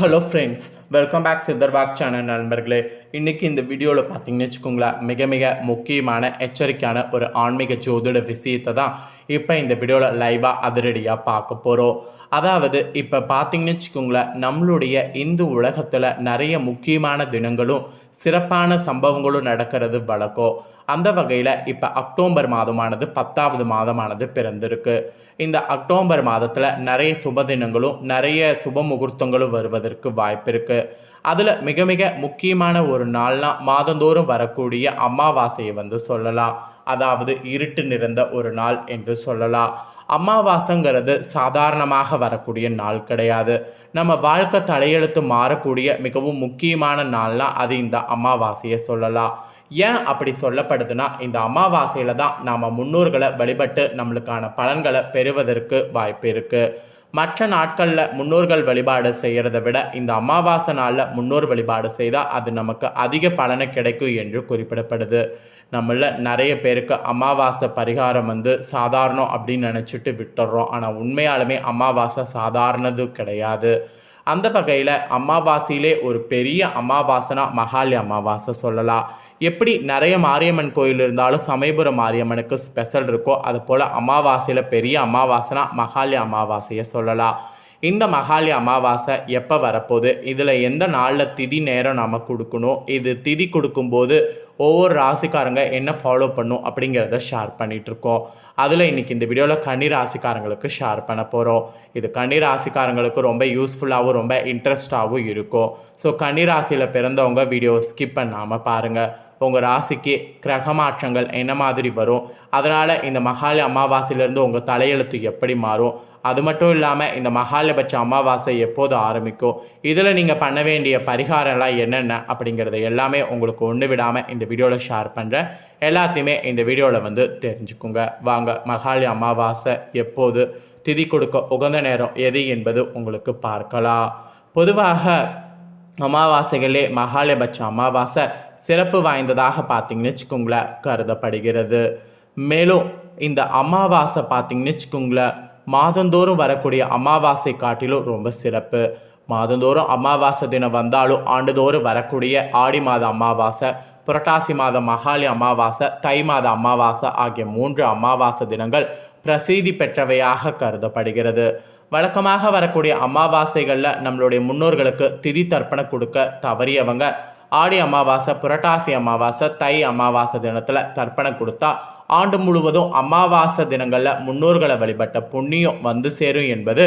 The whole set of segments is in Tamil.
Hello friends welcome back சித்தர்பாக் channel நண்பர்களே. இன்றைக்கி இந்த வீடியோவில் பார்த்தீங்கன்னு வச்சுக்கோங்களேன் மிக மிக முக்கியமான எச்சரிக்கையான ஒரு ஆன்மீக ஜோதிட விஷயத்தை தான் இப்போ இந்த வீடியோவில் லைவாக அதிரடியாக பார்க்க போகிறோம் அதாவது இப்போ பார்த்தீங்கன்னு வச்சுக்கோங்களேன் நம்மளுடைய இந்து உலகத்தில் நிறைய முக்கியமான தினங்களும் சிறப்பான சம்பவங்களும் நடக்கிறது வழக்கம். அந்த வகையில் இப்போ அக்டோபர் மாதமானது பத்தாவது மாதமானது பிறந்திருக்கு. இந்த அக்டோபர் மாதத்தில் நிறைய சுப தினங்களும் நிறைய சுப முகூர்த்தங்களும் வருவதற்கு வாய்ப்பு இருக்குது அதில் மிக மிக முக்கியமான ஒரு நாள்னால் மாதந்தோறும் வரக்கூடிய அமாவாசையை வந்து சொல்லலாம். அதாவது இருட்டு நிறைந்த ஒரு நாள் என்று சொல்லலாம். அமாவாசைங்கிறது சாதாரணமாக வரக்கூடிய நாள் கிடையாது. நம்ம வாழ்க்கை தலையெழுத்து மாறக்கூடிய மிகவும் முக்கியமான நாள்னால் அது இந்த அமாவாசையை சொல்லலாம். ஏன் அப்படி சொல்லப்படுதுன்னா இந்த அமாவாசையில் தான் நாம் முன்னோர்களை வழிபட்டு நம்மளுக்கான பலன்களை பெறுவதற்கு வாய்ப்பு இருக்குது மற்ற நாட்களில் முன்னோர்கள் வழிபாடு செய்கிறத விட இந்த அமாவாசை நாளில் முன்னோர் வழிபாடு செய்தால் அது நமக்கு அதிக பலனை கிடைக்கும் என்று குறிப்பிடப்படுது. நம்மள நிறைய பேருக்கு அமாவாசை பரிகாரம் வந்து சாதாரணம் அப்படின்னு நினச்சிட்டு விட்டுடுறோம் ஆனால் உண்மையாலுமே அமாவாசை சாதாரணது கிடையாது. அந்த வகையில் அமாவாசையிலே ஒரு பெரிய அமாவாசைனா மகாலி அமாவாசை சொல்லலாம். எப்படி நிறைய மாரியம்மன் கோயில் இருந்தாலும் சமயபுரம் மாரியம்மனுக்கு ஸ்பெஷல் இருக்கோ அது போல் அமாவாசையில் பெரிய அமாவாசைனா மகாலி அமாவாசையை சொல்லலாம். இந்த மகாலி அமாவாசை எப்போ வரப்போகுது? இதில் எந்த நாளில் திதி நேரம் நாம் கொடுக்கணும்? இது திதி கொடுக்கும்போது ஒவ்வொரு ராசிக்காரங்க என்ன ஃபாலோ பண்ணும் அப்படிங்கிறத ஷேர் பண்ணிகிட்ருக்கோம் அதில் இன்றைக்கி இந்த வீடியோவில் கன்னி ராசிக்காரங்களுக்கு ஷேர் பண்ண போகிறோம் இது கன்னி ராசிக்காரங்களுக்கு ரொம்ப யூஸ்ஃபுல்லாகவும் ரொம்ப இன்ட்ரெஸ்டாகவும் இருக்கும். ஸோ கன்னி ராசியில் பிறந்தவங்க வீடியோ ஸ்கிப் பண்ணாமல் பாருங்கள் உங்கள் ராசிக்கு கிரக மாற்றங்கள் என்ன மாதிரி வரும்? அதனால் இந்த மகாலி அமாவாசையிலேருந்து உங்கள் தலையெழுத்து எப்படி மாறும்? அது மட்டும் இல்லாமல் இந்த மகாலபட்ச அமாவாசை எப்போது ஆரம்பிக்கும்? இதில் நீங்கள் பண்ண வேண்டிய பரிகாரம்லாம் என்னென்ன அப்படிங்கிறத எல்லாமே உங்களுக்கு ஒன்று விடாமல் இந்த வீடியோவில் ஷேர் பண்ணுறேன் எல்லாத்தையுமே இந்த வீடியோவில் வந்து தெரிஞ்சுக்குங்க. வாங்க மகாலி அமாவாசை எப்போது? திதி கொடுக்க உகந்த நேரம் எது என்பது உங்களுக்கு பார்க்கலாம். பொதுவாக அமாவாசைகளே மகாலபட்ச அமாவாசை சிறப்பு வாய்ந்ததாக பார்த்தீங்கன்னு வச்சுக்கோங்களேன் கருதப்படுகிறது. மேலும் இந்த அமாவாசை பார்த்தீங்கன்னு வச்சுக்கோங்களேன் மாதந்தோறும் வரக்கூடிய அமாவாசை காட்டிலும் ரொம்ப சிறப்பு. மாதந்தோறும் அமாவாசை தினம் வந்தாலும் ஆண்டுதோறும் வரக்கூடிய ஆடி மாத அமாவாசை புரட்டாசி மாத மகாலி அமாவாசை தை மாத அமாவாசை ஆகிய மூன்று அமாவாசை தினங்கள் பிரசீதி பெற்றவையாக கருதப்படுகிறது. வழக்கமாக வரக்கூடிய அமாவாசைகளில் நம்மளுடைய முன்னோர்களுக்கு திதி தர்ப்பணம் கொடுக்க தவறியவங்க ஆடி அமாவாசை புரட்டாசி அமாவாசை தை அமாவாசை தினத்தில் தர்ப்பணம் கொடுத்தா ஆண்டு முழுவதும் அமாவாசை தினங்களில் முன்னோர்களை வழிபட்ட புண்ணியம் வந்து சேரும் என்பது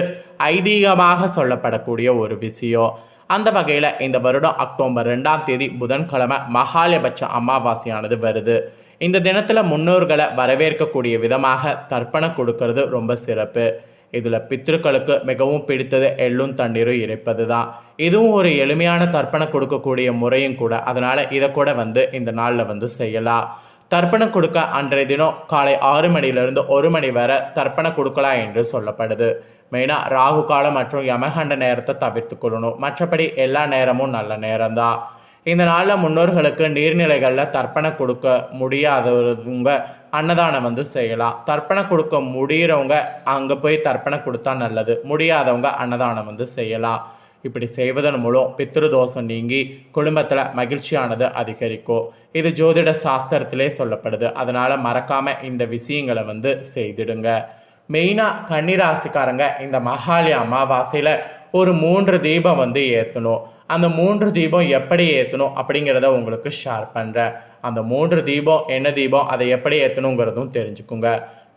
ஐதீகமாக சொல்லப்படக்கூடிய ஒரு விஷயம். அந்த வகையில் இந்த வருடம் அக்டோபர் ரெண்டாம் தேதி புதன்கிழமை மகாலபட்ச அமாவாசையானது வருது. இந்த தினத்தில் முன்னோர்களை வரவேற்கக்கூடிய விதமாக தர்ப்பணம் கொடுக்கறது ரொம்ப சிறப்பு. இதில் பித்ருக்களுக்கு மிகவும் பிடித்தது எள்ளும் தண்ணீரும் இருப்பது தான் இதுவும் ஒரு எளிமையான தர்ப்பணம் கொடுக்கக்கூடிய முறையும் கூட. அதனால் இதை கூட வந்து இந்த நாளில் வந்து செய்யலாம். தர்ப்பணம் கொடுக்க அன்றைய தினம் காலை ஆறு மணிலிருந்து ஒரு மணி வரை தர்ப்பணம் கொடுக்கலாம் என்று சொல்லப்படுது. மெயினாக ராகு காலம் மற்றும் யமகண்ட நேரத்தை தவிர்த்து கொள்ளணும். மற்றபடி எல்லா நேரமும் நல்ல நேரம்தான். இந்த நாளில் முன்னோர்களுக்கு நீர்நிலைகளில் தர்ப்பணம் கொடுக்க முடியாதவங்க அன்னதானம் வந்து செய்யலாம். தர்ப்பணம் கொடுக்க முடிகிறவங்க அங்கே போய் தர்ப்பணம் கொடுத்தா நல்லது. முடியாதவங்க அன்னதானம் வந்து செய்யலாம். இப்படி செய்வதன் மூலம் பித்ருதோஷம் நீங்கி குடும்பத்தில் மகிழ்ச்சியானது அதிகரிக்கும். இது ஜோதிட சாஸ்திரத்திலே சொல்லப்படுது. அதனால் மறக்காமல் இந்த விஷயங்களை வந்து செய்திடுங்க. மெயினாக கன்னிராசிக்காரங்க இந்த மகாலி அமாவாசையில் ஒரு மூன்று தீபம் வந்து ஏற்றணும் அந்த மூன்று தீபம் எப்படி ஏற்றணும் அப்படிங்கிறத உங்களுக்கு ஷேர் பண்ணுறேன் அந்த மூன்று தீபம் என்ன தீபம் அதை எப்படி ஏற்றணுங்கிறதும் தெரிஞ்சுக்குங்க.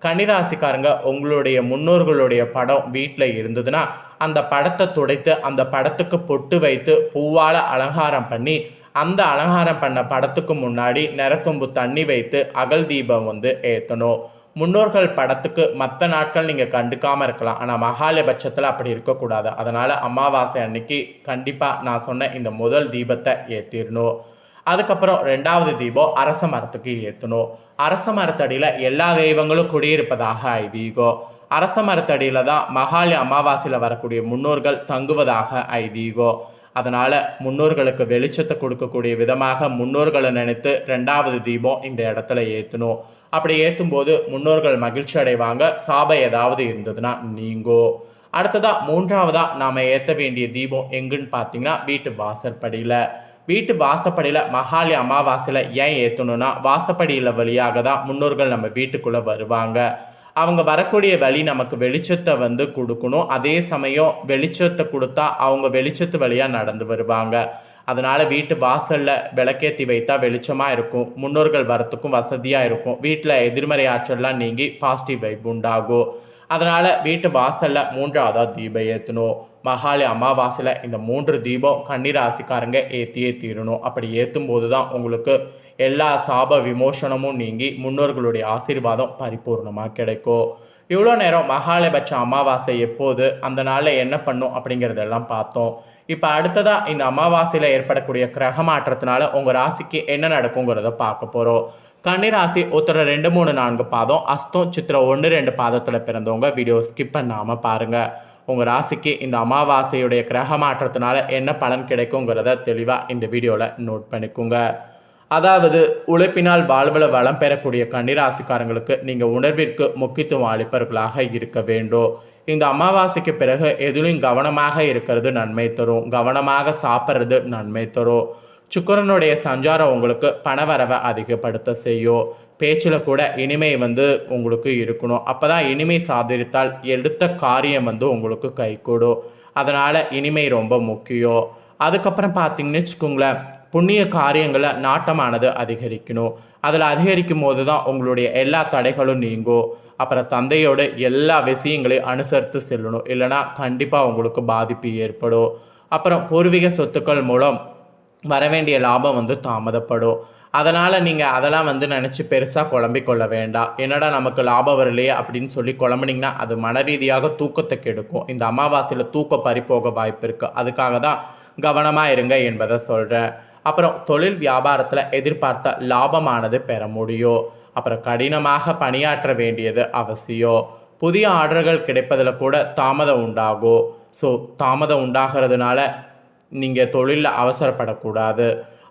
கன்னிராசிக்காரங்க உங்களுடைய முன்னோர்களுடைய படம் வீட்டில் இருந்ததுன்னா அந்த படத்தை துடைத்து அந்த படத்துக்கு பொட்டு வைத்து பூவால் அலங்காரம் பண்ணி அந்த அலங்காரம் பண்ண படத்துக்கு முன்னாடி நெரசொம்பு தண்ணி வைத்து அகல் தீபம் வந்து ஏற்றணும் முன்னோர்கள் படத்துக்கு மற்ற நாட்கள் நீங்கள் கண்டுக்காமல் இருக்கலாம். ஆனால் மகாலபட்சத்தில் அப்படி இருக்கக்கூடாது. அதனால் அமாவாசை அன்னைக்கு கண்டிப்பாக நான் சொன்ன இந்த முதல் தீபத்தை ஏற்றிடணும் அதுக்கப்புறம் ரெண்டாவது தீபம் அரச மரத்துக்கு ஏற்றணும் அரச மரத்தடியில் எல்லா தெய்வங்களும் குடியிருப்பதாக ஐதீகம். அரச மரத்தடியில் தான் மகாலி அமாவாசையில் வரக்கூடிய முன்னோர்கள் தங்குவதாக ஐதீகம். அதனால் முன்னோர்களுக்கு வெளிச்சத்தை கொடுக்கக்கூடிய விதமாக முன்னோர்களை நினைத்து ரெண்டாவது தீபம் இந்த இடத்துல ஏற்றணும் அப்படி ஏற்றும் போது முன்னோர்கள் மகிழ்ச்சி அடைவாங்க. சாபம் ஏதாவது இருந்ததுன்னா நீங்கோ. அடுத்ததாக மூன்றாவதாக நாம் ஏற்ற வேண்டிய தீபம் எங்குன்னு பார்த்தீங்கன்னா வீட்டு வாசற்படியில். வீட்டு வாசப்படியில் மகாலி அமாவாசையில் ஏன் ஏற்றணும்னா வாசப்படியில் வழியாக தான் முன்னோர்கள் நம்ம வீட்டுக்குள்ளே வருவாங்க. அவங்க வரக்கூடிய வழி நமக்கு வெளிச்சத்தை வந்து கொடுக்கணும். அதே சமயம் வெளிச்சத்தை கொடுத்தா அவங்க வெளிச்சத்து வழியாக நடந்து வருவாங்க. அதனால் வீட்டு வாசலில் விளக்கேற்றி வைத்தா வெளிச்சமாக இருக்கும். முன்னோர்கள் வரத்துக்கும் வசதியாக இருக்கும். வீட்டில் எதிர்மறை ஆற்றல்லாம் நீங்கி பாசிட்டிவ் வைப் உண்டாகும். அதனால் வீட்டு வாசலில் மூன்றாவதாக தீபம் ஏற்றணும் மகாலி அமாவாசையில் இந்த மூன்று தீபம் கன்னிராசிக்காரங்க ஏற்றியே தீரணும். அப்படி ஏற்றும் போது தான் உங்களுக்கு எல்லா சாப விமோசனமும் நீங்கி முன்னோர்களுடைய ஆசீர்வாதம் பரிபூர்ணமாக கிடைக்கும். இவ்வளோ நேரம் மகாலயபட்ச அமாவாசை எப்போது அந்த நாளில் என்ன பண்ணும் அப்படிங்கிறதெல்லாம் பார்த்தோம். இப்போ அடுத்ததாக இந்த அமாவாசையில் ஏற்படக்கூடிய கிரக மாற்றத்தினால உங்கள் ராசிக்கு என்ன நடக்குங்கிறத பார்க்க போகிறோம் கன்னிராசி உத்தர ரெண்டு மூணு நான்கு பாதம் அஸ்தம் சித்திரம் ஒன்று ரெண்டு பாதத்தில் பிறந்தவங்க வீடியோ ஸ்கிப் பண்ணாமல் பாருங்கள் உங்கள் ராசிக்கு இந்த அமாவாசையுடைய கிரக மாற்றத்தினால என்ன பலன் கிடைக்குங்கிறத தெளிவாக இந்த வீடியோவில் நோட் பண்ணிக்கோங்க. அதாவது உழைப்பினால் வாழ்வில் வளம் பெறக்கூடிய கன்னிராசிக்காரங்களுக்கு நீங்கள் உணர்விற்கு முக்கியத்துவம் அளிப்பவர்களாக இருக்க வேண்டும். இந்த அமாவாசைக்கு பிறகு எதிலும் கவனமாக இருக்கிறது நன்மை தரும். கவனமாக சாப்பிட்றது நன்மை தரும். சுக்கரனுடைய சஞ்சாரம் உங்களுக்கு பணவரவை அதிகப்படுத்த செய்யும். பேச்சில் கூட இனிமை வந்து உங்களுக்கு இருக்கணும். அப்போ தான் இனிமை சாதித்தால் எடுத்த காரியம் வந்து உங்களுக்கு கைகூடும். அதனால் இனிமை ரொம்ப முக்கியம். அதுக்கப்புறம் பார்த்தீங்கன்னு வச்சுக்கோங்களேன் புண்ணிய காரியங்களை நாட்டமானது அதிகரிக்கணும். அதில் அதிகரிக்கும் போது தான் உங்களுடைய எல்லா தடைகளும் நீங்கும். அப்புறம் தந்தையோட எல்லா விஷயங்களையும் அனுசரித்து செல்லணும். இல்லைனா கண்டிப்பாக உங்களுக்கு பாதிப்பு ஏற்படும். அப்புறம் பூர்வீக சொத்துக்கள் மூலம் வர வேண்டிய லாபம் வந்து தாமதப்படும். அதனால் நீங்கள் அதெல்லாம் வந்து நினச்சி பெருசாக குழம்பிக்கொள்ள வேண்டாம். என்னடா நமக்கு லாபம் வரலையே அப்படின்னு சொல்லி குழம்புனீங்கன்னா அது மன ரீதியாக தூக்கத்தை கெடுக்கும். இந்த அமாவாசையில் தூக்கம் பறிப்போக வாய்ப்பு இருக்குது அதுக்காக தான் கவனமாக இருங்க என்பதை சொல்கிறேன் அப்புறம் தொழில் வியாபாரத்தில் எதிர்பார்த்த லாபமானது பெற முடியும். அப்புறம் கடினமாக பணியாற்ற வேண்டியது அவசியம் புதிய ஆர்டர்கள் கிடைப்பதில் கூட தாமதம் உண்டாகும் ஸோ தாமதம் உண்டாகிறதுனால நீங்கள் தொழிலில் அவசரப்படக்கூடாது.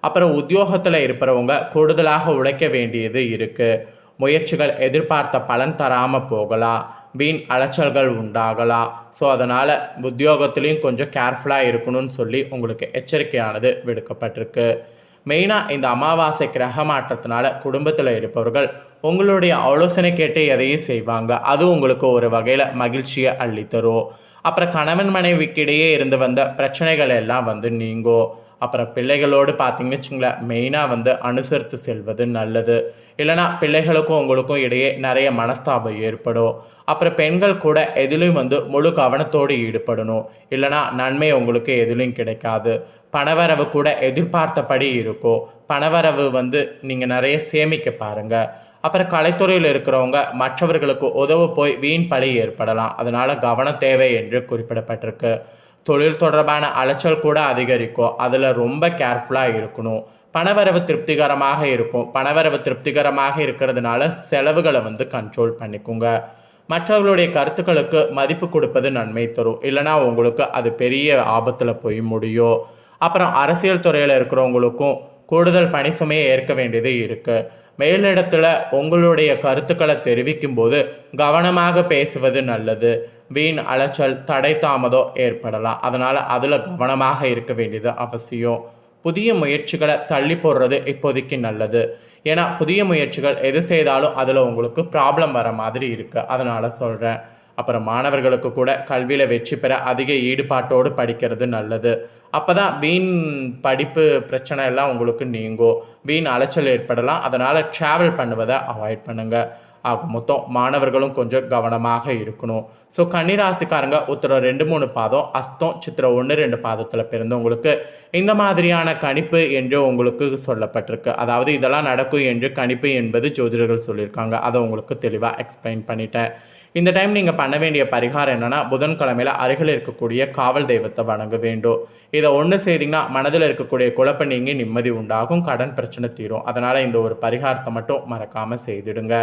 அப்புறம் உத்தியோகத்தில் இருப்பவங்க கூடுதலாக உழைக்க வேண்டியது இருக்குது முயற்சிகள் எதிர்பார்த்த பலன் தராமல் போகலாம். வீண் அலைச்சல்கள் உண்டாகலாம். ஸோ அதனால் உத்தியோகத்துலேயும் கொஞ்சம் கேர்ஃபுல்லாக இருக்கணும்னு சொல்லி உங்களுக்கு எச்சரிக்கையானது விடுக்கப்பட்டிருக்கு. மெயினாக இந்த அமாவாசை கிரக மாற்றத்தினால குடும்பத்தில் இருப்பவர்கள் உங்களுடைய ஆலோசனை கேட்டு எதையும் செய்வாங்க. அது உங்களுக்கு ஒரு வகையில் மகிழ்ச்சியை அள்ளித்தரும். அப்புறம் கணவன் மனைவிக்கிடையே இருந்து வந்த பிரச்சனைகள் எல்லாம் வந்து நீங்கும் அப்புறம் பிள்ளைகளோடு பார்த்தீங்கன்னு வச்சுங்களேன் மெயினாக வந்து அனுசரித்து செல்வது நல்லது. இல்லைனா பிள்ளைகளுக்கும் உங்களுக்கும் இடையே நிறைய மனஸ்தாபம் ஏற்படும். அப்புறம் பெண்கள் கூட எதிலும் வந்து முழு கவனத்தோடு ஈடுபடணும். இல்லைனா நன்மை உங்களுக்கு எதிலும் கிடைக்காது. பணவரவு கூட எதிர்பார்த்தபடி இருக்கும். பணவரவு வந்து நீங்கள் நிறைய சேமிக்க பாருங்கள் அப்புறம் கலைத்துறையில் இருக்கிறவங்க மற்றவர்களுக்கு உதவ போய் வீண் பழி ஏற்படலாம். அதனால் கவனம் தேவை என்று குறிப்பிடப்பட்டிருக்கு. தொழில் தொடர்பான அலைச்சல் கூட அதிகரிக்கும். அதில் ரொம்ப கேர்ஃபுல்லாக இருக்கணும். பணவரவு திருப்திகரமாக இருக்கும். பணவரவு திருப்திகரமாக இருக்கிறதுனால செலவுகளை வந்து கண்ட்ரோல் பண்ணிக்கோங்க. மற்றவர்களுடைய கருத்துக்களுக்கு மதிப்பு கொடுப்பது நன்மை தரும். இல்லைனா உங்களுக்கு அது பெரிய ஆபத்தில் போய் முடியும். அப்புறம் அரசியல் துறையில் இருக்கிறவங்களுக்கும் கூடுதல் பணி சுமையை ஏற்க வேண்டியது இருக்குது மேலிடத்தில் உங்களுடைய கருத்துக்களை தெரிவிக்கும் போது கவனமாக பேசுவது நல்லது. வீண் அலைச்சல் தடை தாமதம் ஏற்படலாம். அதனால் அதில் கவனமாக இருக்க வேண்டியது அவசியம். புதிய முயற்சிகளை தள்ளி போடுறது இப்போதைக்கு நல்லது. ஏன்னா புதிய முயற்சிகள் எது செய்தாலும் அதில் உங்களுக்கு ப்ராப்ளம் வர மாதிரி இருக்குது அதனால் சொல்கிறேன் அப்புறம் மாணவர்களுக்கு கூட கல்வியில் வெற்றி பெற அதிக ஈடுபாட்டோடு படிக்கிறது நல்லது. அப்போ தான் வீண் படிப்பு பிரச்சனை எல்லாம் உங்களுக்கு நீங்கும். வீண் அலைச்சல் ஏற்படலாம். அதனால் ட்ராவல் பண்ணுவதை அவாய்ட் பண்ணுங்கள் ஆக மொத்தம் மாணவர்களும் கொஞ்சம் கவனமாக இருக்கணும். ஸோ கன்னிராசிக்காரங்க உத்தரம் ரெண்டு மூணு பாதம் அஸ்தம் சித்திரம் ஒன்று ரெண்டு பாதத்தில் பிறந்தவங்களுக்கு இந்த மாதிரியான கணிப்பு என்று உங்களுக்கு சொல்லப்பட்டிருக்கு. அதாவது இதெல்லாம் நடக்கும் என்று கணிப்பு என்பது ஜோதிடர்கள் சொல்லியிருக்காங்க. அதை உங்களுக்கு தெளிவாக எக்ஸ்பிளைன் பண்ணிட்டேன். இந்த டைம் நீங்கள் பண்ண வேண்டிய பரிகாரம் என்னென்னா புதன்கிழமையில் அருகில் இருக்கக்கூடிய காவல் தெய்வத்தை வணங்க வேண்டும். இதை ஒன்று செய்திங்கன்னா மனதில் இருக்கக்கூடிய குழப்ப நீங்கி நிம்மதி உண்டாகும் கடன் பிரச்சனை தீரும். அதனால் இந்த ஒரு பரிகாரத்தை மட்டும் மறக்காமல் செய்திடுங்க.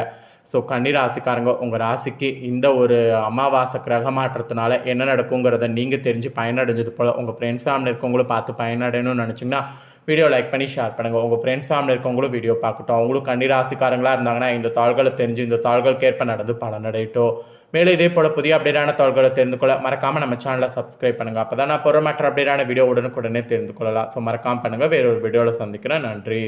ஸோ கன்னிராசிக்காரங்க உங்கள் ராசிக்கு இந்த ஒரு அமாவாசை கிரக மாற்றத்தினால என்ன நடக்குங்கிறத நீங்கள் தெரிஞ்சு பயனடைஞ்சது போல் உங்கள் ஃப்ரெண்ட்ஸ் ஃபேமிலி இருக்கவங்களும் பார்த்து பயனடையணும்னு நினச்சிங்கன்னா வீடியோ லைக் பண்ணி ஷேர் பண்ணுங்கள் உங்கள் ஃப்ரெண்ட்ஸ் ஃபேமிலி இருக்கவங்களும் வீடியோ பார்க்கட்டும். அவங்களும் கன்னிராசிக்காரங்களாக இருந்தாங்கன்னா இந்த தாள்களை தெரிஞ்சு இந்த தாள்கள் கேட்ப நடந்து பலனடையட்டும். மேலும் இதே போல் புதிய அப்டேட்டான தாள்களை தெரிந்து கொள்ள மறக்காமல் நம்ம சேனலை சப்ஸ்கிரைப் பண்ணுங்கள் அப்போ தான் நான் பொருள் மற்ற அப்டேட்டான வீடியோ உடனுக்குடனே தெரிந்து கொள்ளலாம். ஸோ மறக்காமல் பண்ணுங்கள் வேறொரு வீடியோவில் சந்திக்கிறேன். நன்றி.